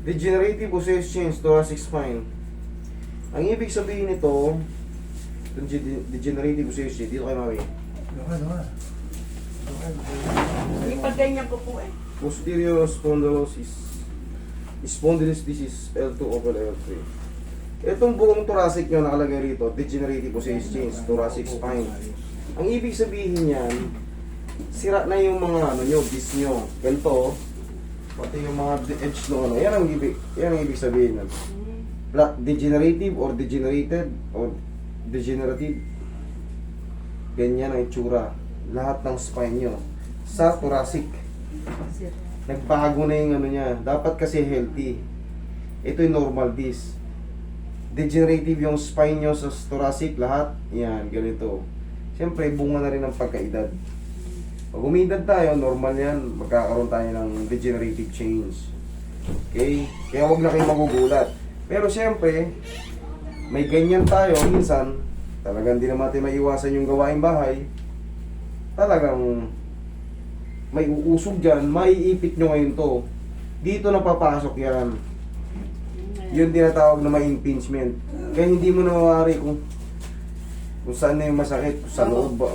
Degenerative osseous change, thoracic spine. Ang ibig sabihin nito, itong de- degenerative osseous change, dito kay mami. Hindi pa ganyan ko po eh. Posterior spondylosis. Spondylosis disease, L2 over L3. Itong buong thoracic nyo nakalagay rito, degenerative osseous change, thoracic spine. Ang ibig sabihin niyan, sira na yung mga ano nyo, disc nyo. Ganito, pati yung mga edge no ano. Yan ang ibig, yan ang ibig sabihin nun. Bla- degenerative or degenerated or degenerative. Ganyan ang itsura. Lahat ng spine nyo. Sa thoracic. Nagbago na yung ano niya. Dapat kasi healthy. Ito yung normal disc. Degenerative yung spine nyo sa thoracic, lahat. Yan, ganito. Siyempre, bunga na rin ng pagkaedad. Pag umidad tayo, normal yan. Magkakaroon tayo ng degenerative change. Okay? Kaya huwag na kayong magugulat. Pero siyempre, may ganyan tayo minsan, talagang di naman natin maiwasan yung gawaing bahay. Talagang may uusog dyan, maiipit nyo ngayon to. Dito na papasok yan. Yun tinatawag na may impingement. Kaya hindi mo na mawari kung kung saan na yung masakit, sa loob ba.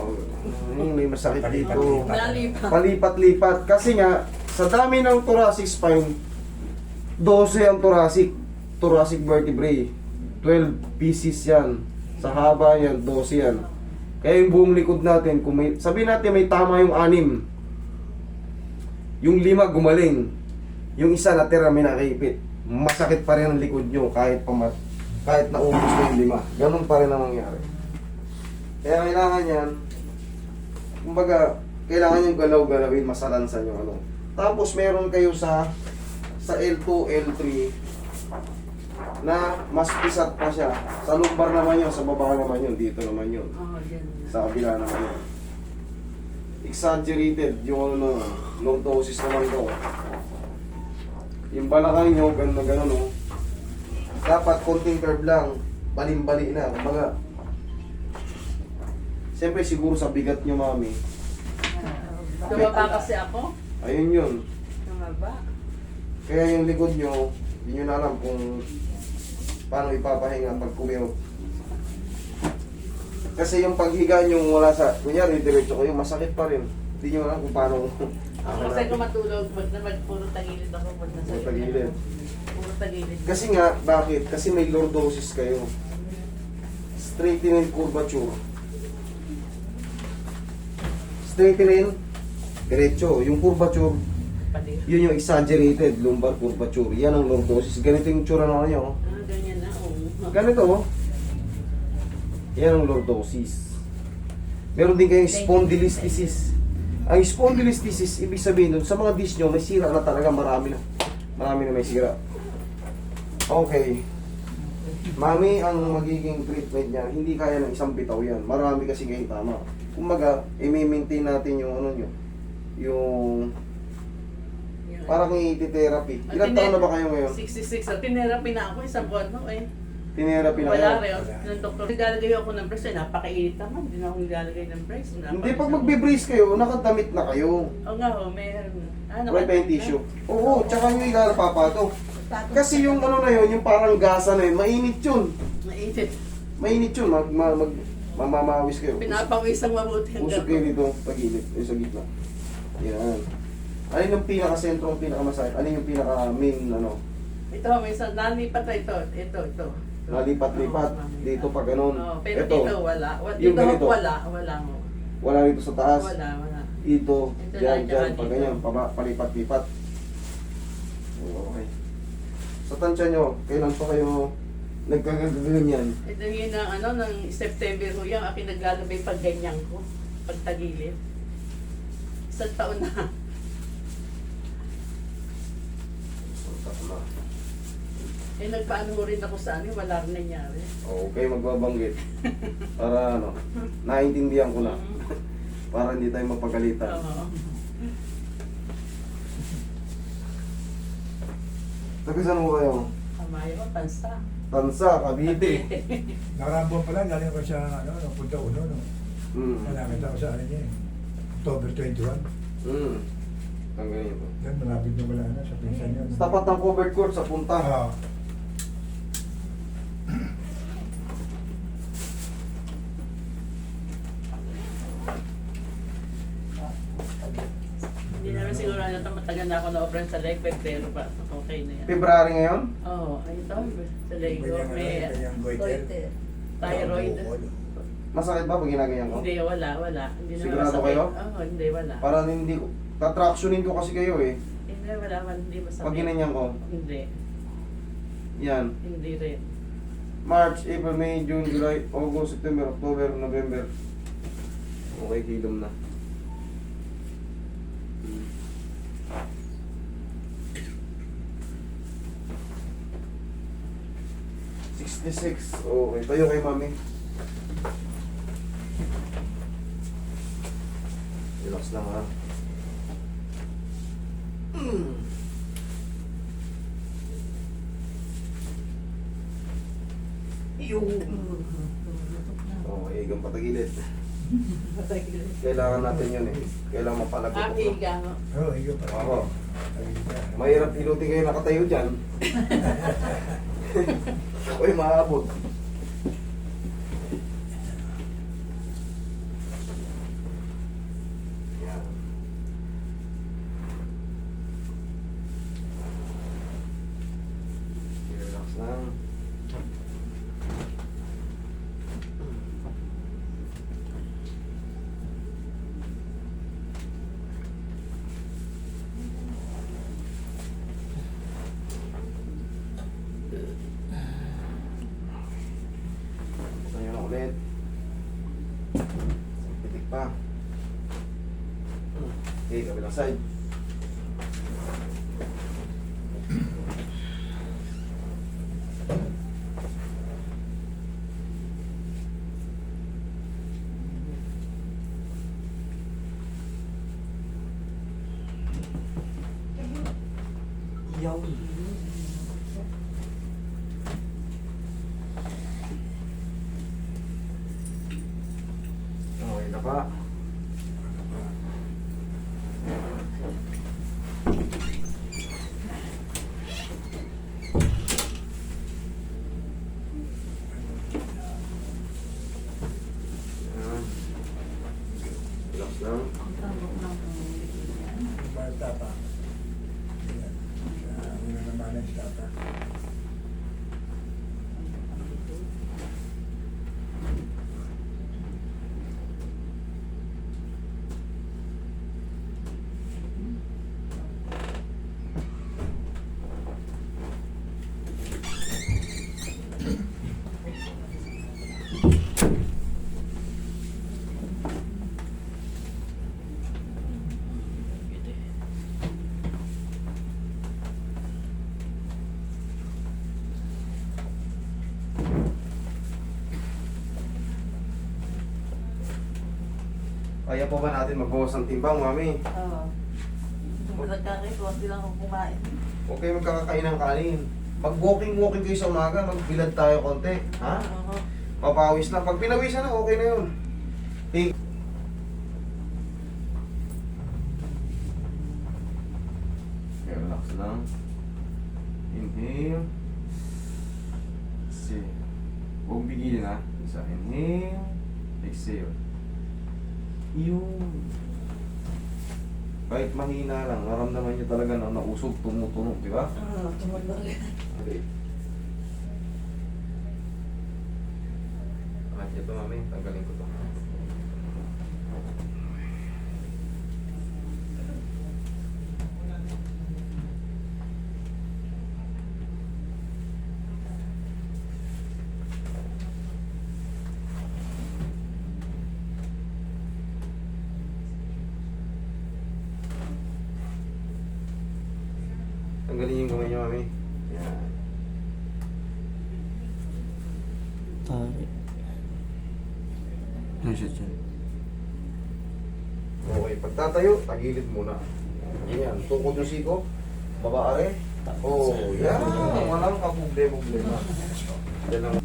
Ay, may masakit dito. Nalipa. Palipat-lipat. Kasi nga, sa dami ng thoracic spine, 12 ang thoracic. Thoracic vertebrae. 12 pieces yan. Sa haba yan, 12 yan. Kaya yung buong likod natin, kung may, sabihin natin may tama yung anim. Yung lima gumaling. Yung isa natira may nakaipit. Masakit pa rin ang likod nyo kahit pama, kahit naubos na yung lima. Ganun pa rin ang mangyari. Kaya kailangan yan, kumbaga, kailangan yung galaw-galawin, masalansan yung ano. Tapos meron kayo sa sa L2, L3 na mas pisat pa siya. Sa lumbar naman yun, sa baba naman yun, dito naman yun. Oh. Sa kabila naman yun. Exaggerated yung ano, lordosis naman to. Yung balakang nyo, ganun na ganun oh. Dapat konting curve lang, balim-bali na. Kumbaga, Siyempre siguro sa bigat nyo mami, Tumaba kasi ako. ayun yun. Tumaba. Kaya yung likod nyo, hindi nyo na alam kung paano ipapahinga pag kumirot. Kasi yung paghiga nyo mula sa, kunyari, diretso kayo, masakit pa rin. Hindi nyo alam kung paano. Ako kasi kung matulog, na mag puro tagilid ako, nasa Puro tagilid. Puro tagilid. Kasi nga, bakit? Kasi may lordosis kayo. Straightening curvature. Straightening, diretso. Yung curvature, yun yung exaggerated lumbar curvature. Yan ang lordosis. Ganito yung tsura na nyo. Ah, ganyan na. Oh. Ganito, oh. Yan ang lordosis. Meron din kayong spondylolisthesis. Ang spondylolisthesis, ibig sabihin nun, sa mga disc nyo, may sira na talaga, marami na. Marami na may sira. Okay. Mami, ang magiging treatment niya, hindi kaya ng isang bitaw yan. Marami kasi kayong tama. Kumbaga, i-maintain natin yung ano nyo, yung Yan. parang i-therapy. At Ilan tine- taon na ba kayo ngayon? 66. At tinerapi na ako isang buwan no eh. Tinherapy na Wala kayo? rin. Ng doktor. Naglalagay ako ng brace. Eh, napakainit naman. Hindi na ako naglalagay ng brace. Hindi, pag magbe-brace kayo, nakadamit na kayo. Oo nga ho, meron. Ano Wala pa yung tissue. Oo, tsaka nyo ilalapapato. Kasi yung ano na yun, yung parang gasa na yun, mainit yun. Mainit. Mainit yun, mag, mag, mag mamamawis kayo. Pinapawisang mabuti ang Usog kayo dito, pagilid, yung sa gitna. Yan. Alin yung pinaka-sentro, ang pinaka-masakit? Alin yung pinaka-main, ano? Ito, minsan nalipat na ito. Ito, ito. Nalipat-lipat. Mami. Dito pa ganun. Oo, pero Ito, dito wala. Wa- Yung Dito ganito. wala. Wala mo. wala rito sa taas. Wala, wala. Dito, Ito dyan, dyan, dito. ganyan, palipat-lipat. Okay. Sa tansya nyo, kailan pa kayo nagkagaganyan? Ito yun ang ano, ng September ho yung aking naglalabay pag ganyan ko. Pag tagilid. Isang taon na. Eh, nagpaano ho rin ako sa ano, wala rin nangyari. Okay, magbabanggit. Para ano, naintindihan ko na. Para hindi tayo mapagalitan. Oo. Taga saan mo kayo? Kamay ko, pansa. Tansa, Cavite. Nakarambon pa lang, galing ko sa, ano, no, punta uno, no. Hmm. Malapit ako sa ano niya eh. October 21. Hmm. Tanggalin niyo po. Yan, malapit na wala na sa pinsan yun. Sa tapat ng covered court sa punta. Oo. Hindi naman siguro na ito matagal na ako na-operan sa leg, pero pa, okay na yan. February ngayon? Oo, oh, ay ito, sa leg may ano, goiter. thyroid. Masakit ba pag ginaganyan ko? Hindi, wala, wala. Hindi naman Sigurado masakit. kayo? Oo, hindi, wala. Para hindi ko, tatractionin ko kasi kayo eh. Hindi, wala, wala, hindi masakit. Pag ginanyan ko, Hindi, yan. hindi rin. March, April, May, June, July, August, September, October, November. Okay, kilom na. Sixty-six. Okay, tayo kay mami. Relax lang ha. Mm. Yung. Okay, igang patagilid. Kailangan natin yun eh. Kailangan mapalagot Ah, iga. Oo, iyo pa. Ako. Ayun ka. Mahirap hilutin kayo nakatayo dyan. Uy, maabot. Yan. Relax lang. Sa'yo na ulit. Pitik pa. Okay, kabilang side. Yaw. Okay na pa. Yan. Relax lang. Para tapa. Ayan. Sa una naman Kaya po ba natin magbawas ng timbang, mami? Oo. Kung nagkakit, huwag silang kumain. Huwag kayo magkakakain ng kanin. Pag walking-walking kayo sa umaga, magbilad tayo konti. Ha? Oo. Papawis lang. Pag pinawisan na, okay na yun. Take. Okay, relax lang. Inhale. Exhale. Huwag bigilin ha. Isa. Inhale. Exhale. Yun. Kahit mahina lang, naramdaman nyo talaga na nausog, tumutunog, di ba? Oo, tumulong. Okay. Ah, ito mami, tanggalin ko to. Tanggalin yung kamay niyo, mami. Yan. Pare. Ano siya dyan? Okay, pagtatayo, tagilid muna. Yan, tukod yung siko. Baba are. Oh, yan. Walang kaproblema-problema. Yan lang.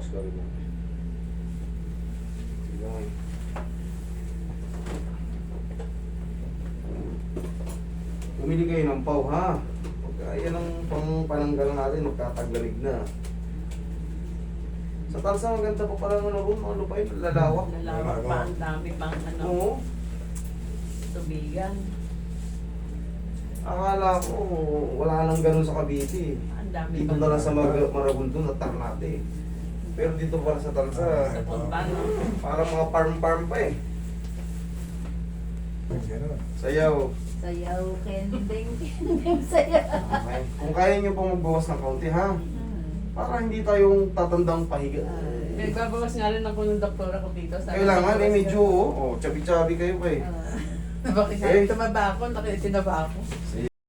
Focus ka rin. Sige. Pumili kayo ng pau, ha? Pagka yan ang pang pananggal natin, magtataglamig na. Sa talsa, maganda pa pala ano ron, ano pa yun, lalawak. Lalawak pa, ang dami pang ano, Oo. tubigan. Akala ko, wala nang ganun sa Cavite. Ang dami Dito na lang sa Mar- Marabundon at Ternate. Pero dito para sa Talsa, sa Puntano. parang mga farm-farm pa eh. Sayaw. Sayaw, kending, kending, sayaw. Okay. Kung kaya nyo pang magbawas ng kaunti ha, para hindi tayong tatandang pahiga. Nagbabawas nga rin ako ng doktora ko dito. Sabi Kailangan eh, medyo, oh, oh chabi-chabi kayo pa eh. Bakit Eh. sabi, tumaba ako, nakitinaba ako. Sige,